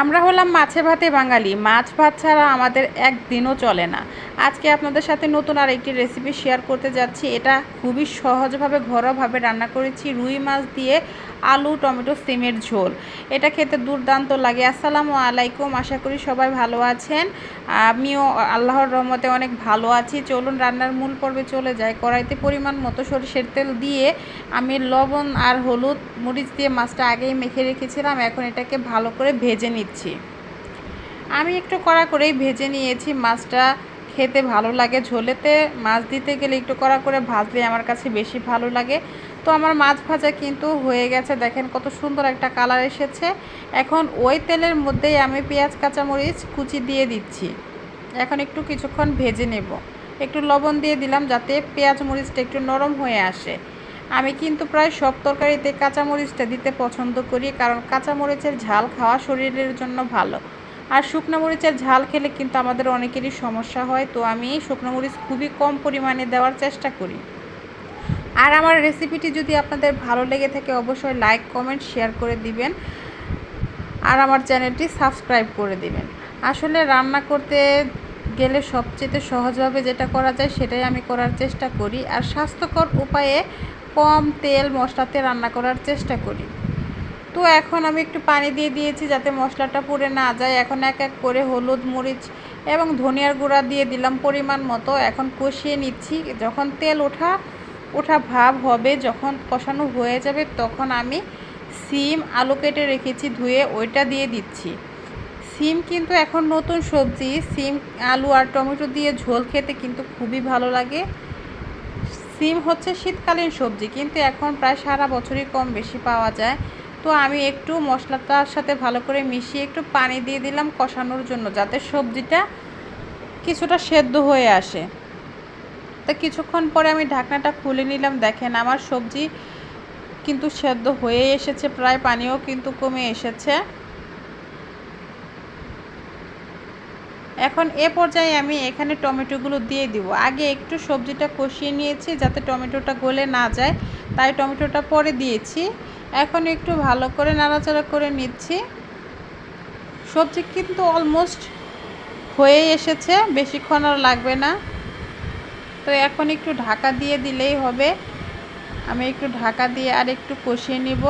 আমরা হলাম মাছে ভাতে বাঙালি। মাছ ভাত ছাড়া আমাদের একদিনও চলে না। আজকে আপনাদের সাথে নতুন আর একটি রেসিপি শেয়ার করতে যাচ্ছি। এটা খুবই সহজভাবে, ঘরোয়াভাবে রান্না করেছি। রুই মাছ দিয়ে আলু, টমেটো, সিমের ঝোল। এটা খেতে দুর্দান্ত লাগে। আসসালামু আলাইকুম। আশা করি সবাই ভালো আছেন। আমিও আল্লাহর রহমতে অনেক ভালো আছি। চলুন রান্নার মূল পর্বে চলে যাই। কড়াইতে পরিমাণ মতো সরিষের তেল দিয়ে আমি লবণ আর হলুদ মরিচ দিয়ে মাছটা আগেই মেখে রেখেছিলাম। এখন এটাকে ভালো করে ভেজে নিচ্ছি। আমি একটু কড়া করেই ভেজে নিয়েছি মাছটা। খেতে ভালো লাগে। ঝোলেতে মাছ দিতে গেলে একটু কড়া করে ভাজলে আমার কাছে বেশি ভালো লাগে। তো আমার মাছ ভাজা কিন্তু হয়ে গেছে। দেখেন কত সুন্দর একটা কালার এসেছে। এখন ওই তেলের মধ্যেই আমি পেঁয়াজ, কাঁচামরিচ কুচি দিয়ে দিচ্ছি। এখন একটু কিছুক্ষণ ভেজে নেব। একটু লবণ দিয়ে দিলাম যাতে পেঁয়াজ, মরিচটা একটু নরম হয়ে আসে। আমি কিন্তু প্রায় সব তরকারিতে কাঁচামরিচটা দিতে পছন্দ করি কারণ কাঁচামরিচের ঝাল খাওয়া শরীরের জন্য ভালো। আর শুকনো মরিচের ঝাল খেলে কিন্তু আমাদের অনেকেরই সমস্যা হয়, তো আমি শুকনো মরিচ খুবই কম পরিমাণে দেওয়ার চেষ্টা করি। আর আমার রেসিপিটি যদি আপনাদের ভালো লেগে থাকে, অবশ্যই লাইক, কমেন্ট, শেয়ার করে দিবেন আর আমার চ্যানেলটি সাবস্ক্রাইব করে দিবেন। আসলে রান্না করতে গেলে সবচেয়ে সহজভাবে যেটা করা যায়, সেটাই আমি করার চেষ্টা করি। আর স্বাস্থ্যকর উপায়ে কম তেল মশলাতে রান্না করার চেষ্টা করি। তো এখন আমি একটু পানি দিয়ে দিয়েছি যাতে মশলাটা পুড়ে না যায়। এখন এক এক করে হলুদ, মরিচ এবং ধনিয়ার গুঁড়া দিয়ে দিলাম পরিমাণ মতো। এখন কষিয়ে নিচ্ছি। যখন তেল ওঠা ওঠা ভাব হবে, যখন কষানো হয়ে যাবে, তখন আমি সিম আলু কেটে রেখেছি, ধুয়ে ওইটা দিয়ে দিচ্ছি। সিম কিন্তু এখন নতুন সবজি। সিম, আলু আর টমেটো দিয়ে ঝোল খেতে কিন্তু খুবই ভালো লাগে। সিম হচ্ছে শীতকালীন সবজি, কিন্তু এখন প্রায় সারা বছরই কম বেশি পাওয়া যায়। তো আমি একটু মশলাটার সাথে ভালো করে মিশিয়ে একটু পানি দিয়ে দিলাম কষানোর জন্য, যাতে সবজিটা কিছুটা সেদ্ধ হয়ে আসে। তো কিছুক্ষণ পরে আমি ঢাকনাটা খুলে নিলাম। দেখেন আমার সবজি কিন্তু সেদ্ধ হয়ে এসেছে, প্রায় পানিও কিন্তু কমে এসেছে। এখন এ পর্যায়ে আমি এখানে টমেটোগুলো দিয়ে দিব। আগে একটু সবজিটা কষিয়ে নিয়েছি যাতে টমেটোটা গলে না যায়। তাই টমেটোটা পরে দিয়েছি। এখন একটু ভালো করে নাড়াচাড়া করে নিচ্ছি। সবজি কিন্তু অলমোস্ট হয়ে এসেছে, বেশিক্ষণ আর লাগবে না। তো এখন একটু ঢাকা দিয়ে দিলেই হবে। আমি একটু ঢাকা দিয়ে আর একটু কষিয়ে নিব।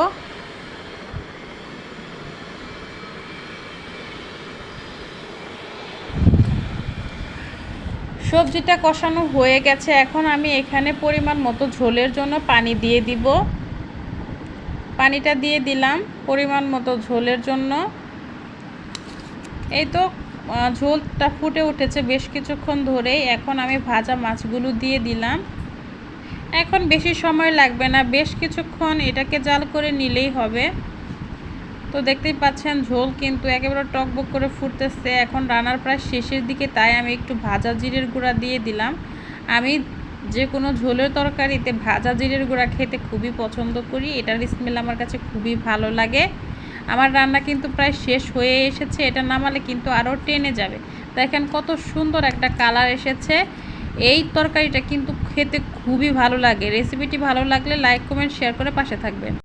সবজিটা কষানো হয়ে গেছে। এখন আমি এখানে পরিমাণ মতো ঝোলের জন্য পানি দিয়ে দিব। পানিটা দিয়ে দিলাম পরিমাণ মতো ঝোলের জন্য। এই তো ঝোলটা ফুটে উঠেছে বেশ কিছুক্ষণ ধরেই। এখন আমি ভাজা মাছগুলো দিয়ে দিলাম। এখন বেশি সময় লাগবে না, বেশ কিছুক্ষণ এটাকে জাল করে নিলেই হবে। তো দেখতেই পাচ্ছেন ঝোল কিন্তু একেবারে টকবক করে ফুটতেছে। এখন রান্নার প্রায় শেষের দিকে, তাই আমি একটু ভাজা জিরের গুঁড়া দিয়ে দিলাম। আমি যে কোনো ঝোলের তরকারিতে ভাজা জিরের গুঁড়া খেতে খুবই পছন্দ করি। এটার স্মেল আমার কাছে খুবই ভালো লাগে। আমার রান্না কিন্তু প্রায় শেষ হয়ে এসেছে, এটা নামালে কিন্তু আরও টেনে যাবে। দেখেন কত সুন্দর একটা কালার এসেছে। এই তরকারিটা কিন্তু খেতে খুবই ভালো লাগে। রেসিপিটি ভালো লাগলে লাইক কমেন্ট শেয়ার করে পাশে থাকবেন।